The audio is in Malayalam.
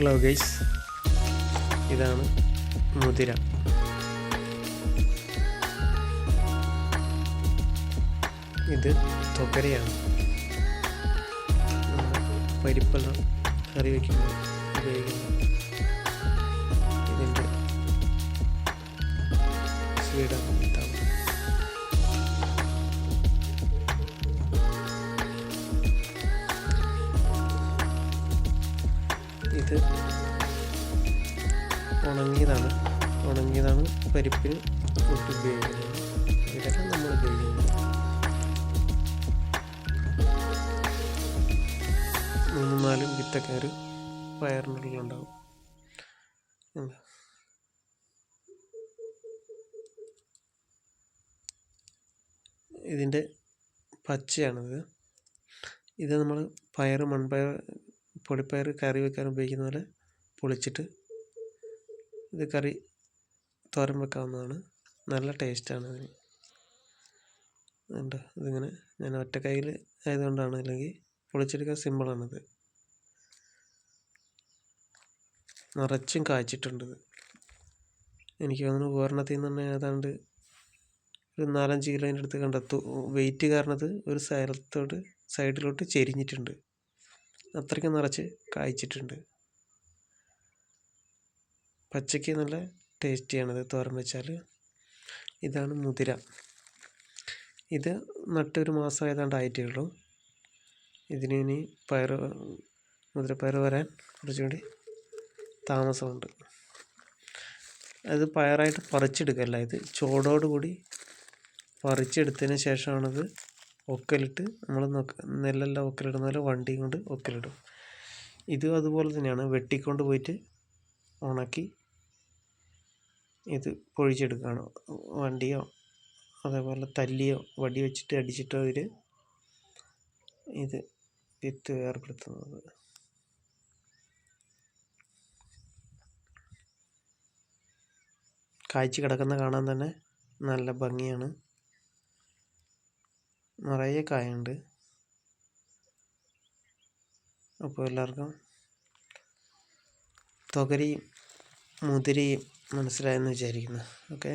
ഹലോ ഗൈസ് ഇതാണ് മുതിര. ഇത് തൊക്കരയാണ്. പരിപ്പെല്ലാം കറി വയ്ക്കുമ്പോൾ ഉപയോഗിക്കുന്ന ഇതിന്റെ സ്വീഡാണ്. ഇത് ഉണങ്ങിയതാണ്. ഉണങ്ങിയതാണ് പരിപ്പിൽ ഇട്ട് ഉപയോഗിക്കുന്നത്. ഇതൊക്കെ നമ്മൾ ഉപയോഗിക്കുന്നത്. മൂന്നും നാലും വിത്തൊക്കെ ഒരു പയറിനുള്ളിലുണ്ടാവും എന്താ ഇതിന്റെ പച്ചയാണിത്. ഇത് നമ്മൾ പയർ മൺപയർ പൊടിപ്പയർ കറി വെക്കാൻ ഉപയോഗിക്കുന്ന പോലെ പൊളിച്ചിട്ട് ഇത് കറി തോരൻ വെക്കാവുന്നതാണ്. നല്ല ടേസ്റ്റാണ് അതിന് ഉണ്ട് ഇതിങ്ങനെ ഞാൻ ഒറ്റ കയ്യിൽ ആയതുകൊണ്ടാണ് അല്ലെങ്കിൽ പൊളിച്ചെടുക്കാൻ സിമ്പിളാണിത്. നിറച്ചും കായ്ച്ചിട്ടുണ്ട് ഇത്. എനിക്ക് തോന്നുന്നു ഉപകരണത്തിൽ നിന്ന് തന്നെ ഏതാണ്ട് ഒരു നാലഞ്ച് കിലോന്റെ അടുത്ത് കണ്ടെത്തു. വെയിറ്റ് കാരണത് ഒരു സ്ഥലത്തോട്ട് സൈഡിലോട്ട് ചെരിഞ്ഞിട്ടുണ്ട്. അത്രയ്ക്ക് നിറച്ച് കായ്ച്ചിട്ടുണ്ട്. പച്ചയ്ക്ക് നല്ല ടേസ്റ്റിയാണത്. തോരൻ വെച്ചാൽ ഇതാണ് മുതിര. ഇത് നട്ടൊരു മാസം ഏതാണ്ട് ആയിട്ടേ ഉള്ളൂ ഇതിന് ഇനി പയർ മുതിരപ്പയർ വരാൻ കുറച്ചുകൂടി താമസമുണ്ട്. അത് പയറായിട്ട് പറിച്ചെടുക്കല്ല ഇത് ചോടോടുകൂടി പറിച്ചെടുത്തതിന് ശേഷമാണത് ഒക്കലിട്ട് നമ്മൾ നെല്ലെല്ലാം ഒക്കലിടുന്ന പോലെ വണ്ടി കൊണ്ട് ഒക്കലിടും. ഇതും അതുപോലെ തന്നെയാണ്. വെട്ടിക്കൊണ്ട് പോയിട്ട് ഉണക്കി ഇത് പൊഴിച്ചെടുക്കുകയാണ് വണ്ടിയോ അതേപോലെ തല്ലിയോ വടി വെച്ചിട്ട് അടിച്ചിട്ടോ ഇവർ ഇത് വിത്ത് വേർപെടുത്തുന്നത് കാഴ്ച കിടക്കുന്ന കാണാൻ തന്നെ നല്ല ഭംഗിയാണ്. നിറയെ കായുണ്ട്. അപ്പോൾ എല്ലാവർക്കും തൊകരിയും മുതിരയും മനസ്സിലായെന്ന് വിചാരിക്കുന്നു. ഓക്കെ?